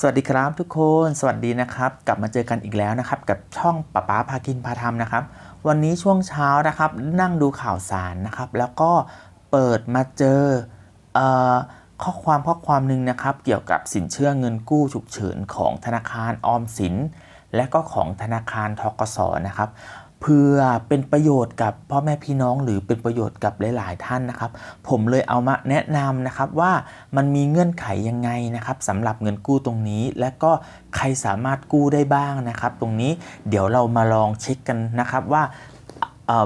สวัสดีครับทุกคนสวัสดีนะครับ กลับมาเจอกันอีกแล้วนะครับ กับช่องป้าป้าพากินพาทำนะครับ วันนี้ช่วงเช้านะครับ นั่งดูข่าวสารนะครับ แล้วก็เปิดมาเจอเอ่อข้อความข้อความหนึ่งนะครับ เกี่ยวกับสินเชื่อเงินกู้ฉุกเฉินของธนาคารออมสิน และก็ของธนาคารทกสนะครับ พื่อเป็นประโยชน์กับพ่อแม่พี่น้องหรือเป็นประโยชน์กับหลาย ๆ ท่านนะครับ ผมเลยเอามาแนะนำนะครับว่ามันมีเงื่อนไขยังไงนะครับสำหรับเงินกู้ตรงนี้ และก็ใครสามารถกู้ได้บ้างนะครับ ตรงนี้เดี๋ยวเรามาลองเช็คกันนะครับว่า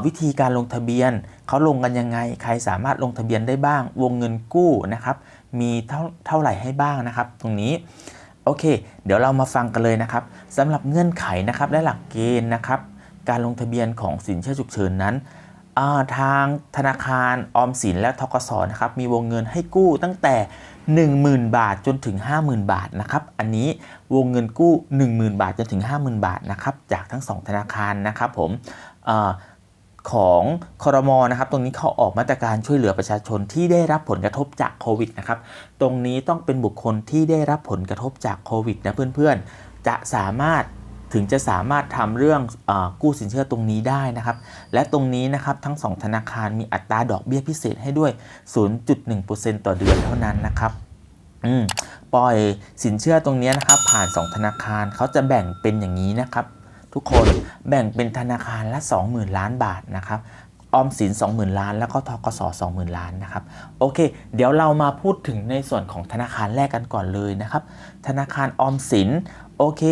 วิธีการลงทะเบียนเขาลงกันยังไง ใครสามารถลงทะเบียนได้บ้าง วงเงินกู้นะครับ มีเท่าเท่าไหร่ให้บ้างนะครับ ตรงนี้โอเค เดี๋ยวเรามาฟังกันเลยนะครับสำหรับเงื่อนไขนะครับและหลักเกณฑ์นะครับ การลงทะเบียนของสินเชื่อฉุกเฉินนั้นทางธนาคารออมสินและทกสนะครับมีวงเงินให้กู้ตั้งแต่ 10,000 บาทจนถึง 50,000 บาทนะครับอันนี้วงเงินกู้ 10,000 บาทจนถึง 50,000 บาทนะครับจากทั้ง 2 ธนาคารนะครับผมอของคอรมอนะครับ ตรงนี้เขาออกมาตรการช่วยเหลือประชาชนที่ได้รับผลกระทบจากโควิดนะครับตรงนี้ต้องเป็นบุคคลที่ได้รับผลกระทบจากโควิดนะเพื่อนๆ จะสามารถ ถึงจะสามารถทำเรื่องอกู้สินเชื่อตรงนี้ได้นะครับ และตรงนี้นะครับทั้ง 2 ธนาคารมีอัตราดอกเบี้ยพิเศษให้ด้วย 0.1%ต่อเดือนเท่านั้นนะครับอืมปล่อยสินเชื่อตรงนี้นะครับ ผ่าน 2 ธนาคารเขาจะแบ่งเป็นอย่างนี้นะครับ ทุกคนแบ่งเป็นธนาคารละ 20,000 ล้านบาทนะครับออมสิน 20,000 ล้าน แล้วก็ทกส20,000 ล้านนะครับ โอเค เดี๋ยวเรามาพูดถึงในส่วนของธนาคารแรกกันก่อนเลยนะครับ ธนาคารออมสิน โอเค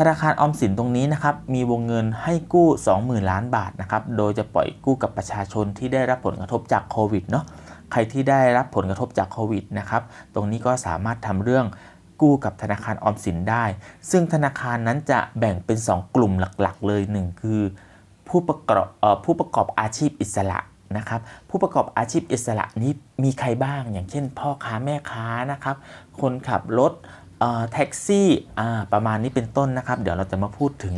ธนาคารออมสินตรงนี้นะครับมีวงเงินให้กู้ 20,000 ล้านบาทนะครับโดยจะปล่อยกู้กับประชาชนที่ได้รับผลกระทบจากโควิดเนาะใครที่ได้รับผลกระทบจากโควิดนะครับตรงนี้ก็สามารถทำเรื่องกู้กับธนาคารออมสินได้ ซึ่งธนาคารนั้นจะแบ่งเป็น 2 กลุ่มหลักๆ เลยหนึ่งคือ ผู้ประกอบเอ่อผู้ประกอบอาชีพอิสระนะครับผู้ประกอบอาชีพอิสระนี้มีใครบ้าง อย่างเช่น พ่อค้าแม่ค้านะครับคนขับรถ แท็กซี่ประมาณนี้เป็นต้นนะครับ เดี๋ยวเราจะมาพูดถึง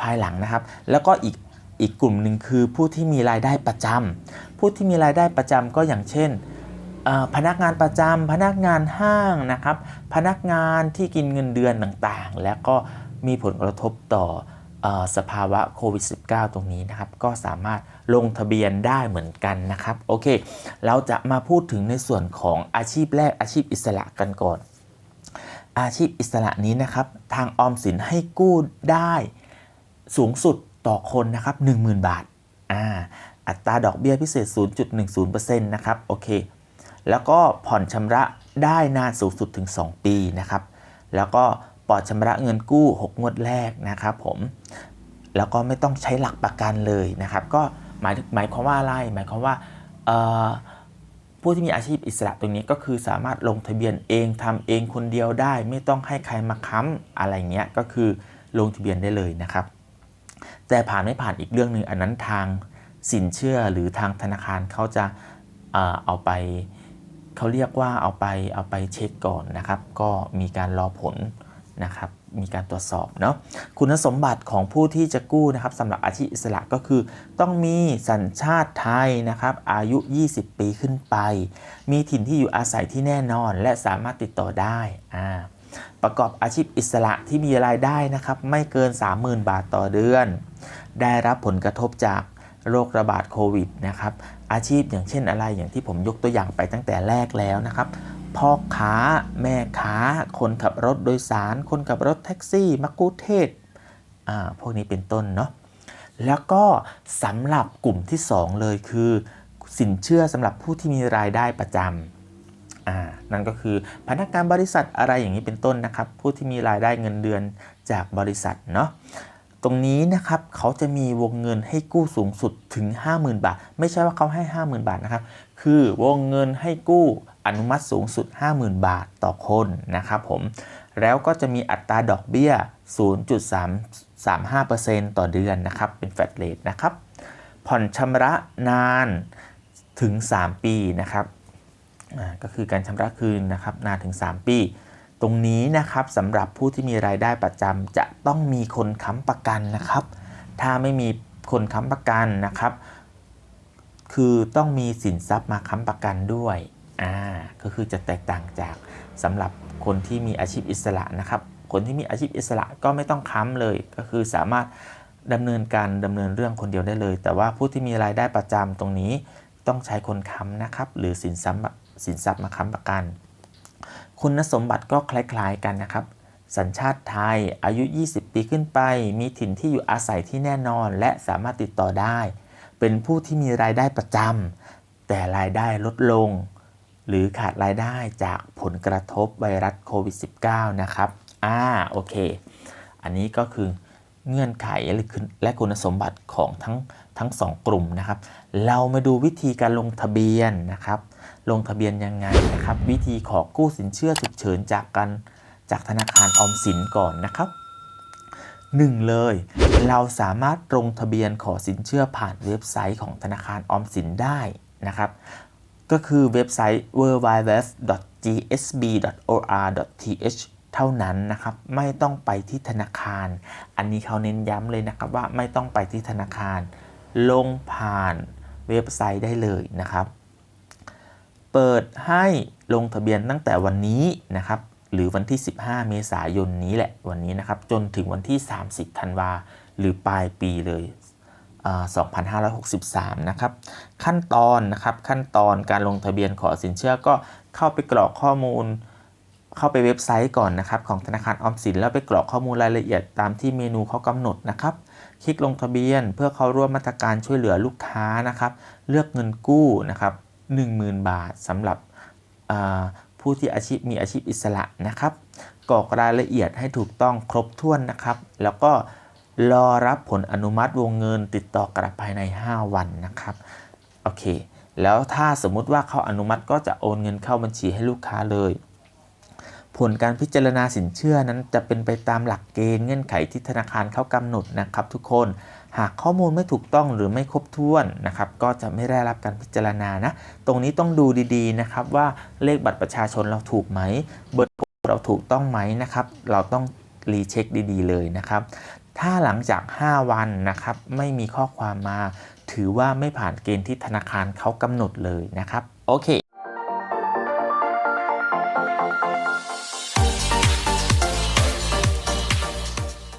ภายหลังนะครับ แล้วก็อีกอีกกลุ่มหนึ่งคือผู้ที่มีรายได้ประจำผู้ที่มีรายได้ประจำก็อย่างเช่น พนักงานประจำพนักงานห้างนะครับ พนักงานที่กินเงินเดือนต่างๆ แล้วก็มีผลกระทบต่ออสภาวะโควิด -19 ตรงนี้นะครับ ก็สามารถลงทะเบียนได้เหมือนกันนะครับ โอเค เราจะมาพูดถึงในส่วนของอาชีพแรกอาชีพอิสระกันก่อน อาชีพอิสระนี้นะครับ ทางออมสินให้กู้ได้สูงสุดต่อคนนะครับ 10,000 บาทอ่าอัตราดอกเบี้ยพิเศษ 0.10%นะครับโอเค แล้วก็ผ่อนชำระได้นานสูงสุดถึง 2 ปีนะครับ แล้วก็ปลอดชำระเงินกู้ 6 งวดแรกนะครับผม แล้วก็ไม่ต้องใช้หลักประกันเลยนะครับ ก็หมายหมายความว่าอะไร หมายความว่าเอ่อ ผู้ที่มีอาชีพอิสระตรงนี้ก็คือสามารถลงทะเบียนเองทำเองคนเดียวได้ ไม่ต้องให้ใครมาค้ำอะไรเงี้ยก็คือลงทะเบียนได้เลยนะครับ แต่ผ่านไม่ผ่านอีกเรื่องหนึ่งอันนั้นทางสินเชื่อหรือทางธนาคารเขาจะเอ่อเอาไปเขาเรียกว่าเอาไปเอาไปเช็คก่อนนะครับ ก็มีการรอผล นะครับมีการตรวจสอบเนาะคุณสมบัติของผู้ที่จะกู้นะครับสำหรับอาชีพอิสระก็คือ ต้องมีสัญชาติไทยนะครับอายุ 20 ปีขึ้นไป มีถิ่นที่อยู่อาศัยที่แน่นอน และสามารถติดต่อได้อ่าประกอบอาชีพอิสระที่มีรายได้นะครับไม่เกิน 30,000 บาทต่อเดือน ได้รับผลกระทบจากโรคระบาดโควิดนะครับอาชีพอย่างเช่นอะไรอย่างที่ผมยกตัวอย่างไปตั้งแต่แรกแล้วนะครับ พ่อค้า แม่ค้า คนขับรถโดยสาร คนขับรถแท็กซี่มักคุเทศอ่าพวกนี้เป็นต้นเนาะแล้วก็สำหรับกลุ่มที่ 2 เลยคือ สินเชื่อสำหรับผู้ที่มีรายได้ประจำอ่านั่นก็คือพนักงานบริษัทอะไรอย่างนี้เป็นต้นนะครับ ผู้ที่มีรายได้เงินเดือนจากบริษัทเนาะตรงนี้นะครับเขาจะมีวงเงินให้กู้สูงสุดถึง 50,000 บาท ไม่ใช่ว่าเขาให้ 50,000 บาทนะครับ คือวงเงินให้กู้ อนุมัติสูงสุด 50,000 บาทต่อคนนะครับผมแล้วก็จะมีอัตราดอกเบี้ย 0.335%ต่อเดือนนะครับ เป็นแฟลตเรทนะครับ ผ่อนชำระนานถึง 3 ปีนะครับก็คือการชำระคืนนะครับนานถึง 3 ปี ตรงนี้นะครับสำหรับผู้ที่มีรายได้ประจำจะต้องมีคนค้ำประกันนะครับ ถ้าไม่มีคนค้ำประกันนะครับ คือต้องมีสินทรัพย์มาค้ำประกันด้วย อ่าก็คือจะแตกต่างจากสำหรับคนที่มีอาชีพอิสระนะครับ คนที่มีอาชีพอิสระก็ไม่ต้องค้ำเลย ก็คือสามารถดำเนินการดำเนินเรื่องคนเดียวได้เลย แต่ว่าผู้ที่มีรายได้ประจำตรงนี้ต้องใช้คนค้ำนะครับ หรือสินทรัพย์สินทรัพย์มาค้ำประกัน คุณสมบัติก็คล้ายๆกันนะครับ สัญชาติไทย อายุ 20 ปีขึ้นไป มีถิ่นที่อยู่อาศัยที่แน่นอน และสามารถติดต่อได้ เป็นผู้ที่มีรายได้ประจำแต่รายได้ลดลง หรือขาดรายได้จากผลกระทบไวรัสโควิด -19 นะครับ อ่า โอเค อันนี้ก็คือเงื่อนไขและคุณสมบัติของทั้งทั้งสองกลุ่มนะครับ เรามาดูวิธีการลงทะเบียนนะครับ ลงทะเบียนยังไงนะครับ วิธีขอกู้สินเชื่อฉุกเฉินจากกันจากธนาคารออมสินก่อนนะครับ 1 เลย เราสามารถลงทะเบียนขอสินเชื่อผ่านเว็บไซต์ของธนาคารออมสินได้นะครับ ก็คือเว็บไซต์ www.gsb.or.th เท่านั้นนะครับ ไม่ต้องไปที่ธนาคาร อันนี้เขาเน้นย้ำเลยนะครับว่าไม่ต้องไปที่ธนาคาร ลงผ่านเว็บไซต์ได้เลยนะครับ เปิดให้ลงทะเบียนตั้งแต่วันนี้นะครับ หรือวันที่ 15 เมษายนนี้แหละวันนี้นะครับ จนถึงวันที่ 30 ธันวาหรือปลายปีเลย 2563 นะครับ ขั้นตอนนะครับขั้นตอนการลงทะเบียนขอสินเชื่อก็เข้าไปกรอกข้อมูล เข้าไปเว็บไซต์ก่อนนะครับ ของธนาคารออมสินแล้วไปกรอกข้อมูลรายละเอียดตามที่เมนูเขากำหนดนะครับคลิกลงทะเบียนเพื่อเข้าร่วมมาตรการช่วยเหลือลูกค้านะครับ เลือกเงินกู้นะครับ10,000 บาทสำหรับผู้ที่อาชีพมีอาชีพอิสระนะครับกรอกรายละเอียดให้ถูกต้องครบถ้วนนะครับ แล้วก็ รอรับผลอนุมัติวงเงินติดต่อกลับภายใน 5 วันนะครับโอเค แล้วถ้าสมมุติว่าเขาอนุมัติก็จะโอนเงินเข้าบัญชีให้ลูกค้าเลย ผลการพิจารณาสินเชื่อนั้นจะเป็นไปตามหลักเกณฑ์เงื่อนไขที่ธนาคารเขากำหนดนะครับ ทุกคนหากข้อมูลไม่ถูกต้องหรือไม่ครบถ้วนนะครับ ก็จะไม่ได้รับการพิจารณานะ ตรงนี้ต้องดูดีๆนะครับว่าเลขบัตรประชาชนเราถูกไหมเบอร์โทรเราถูกต้องไหมนะครับ เราต้องรีเช็คดีๆเลยนะครับ ถ้าหลังจาก 5 วันนะครับ ไม่มีข้อความมา ถือว่าไม่ผ่านเกณฑ์ที่ธนาคารเขากำหนดเลยนะครับ โอเค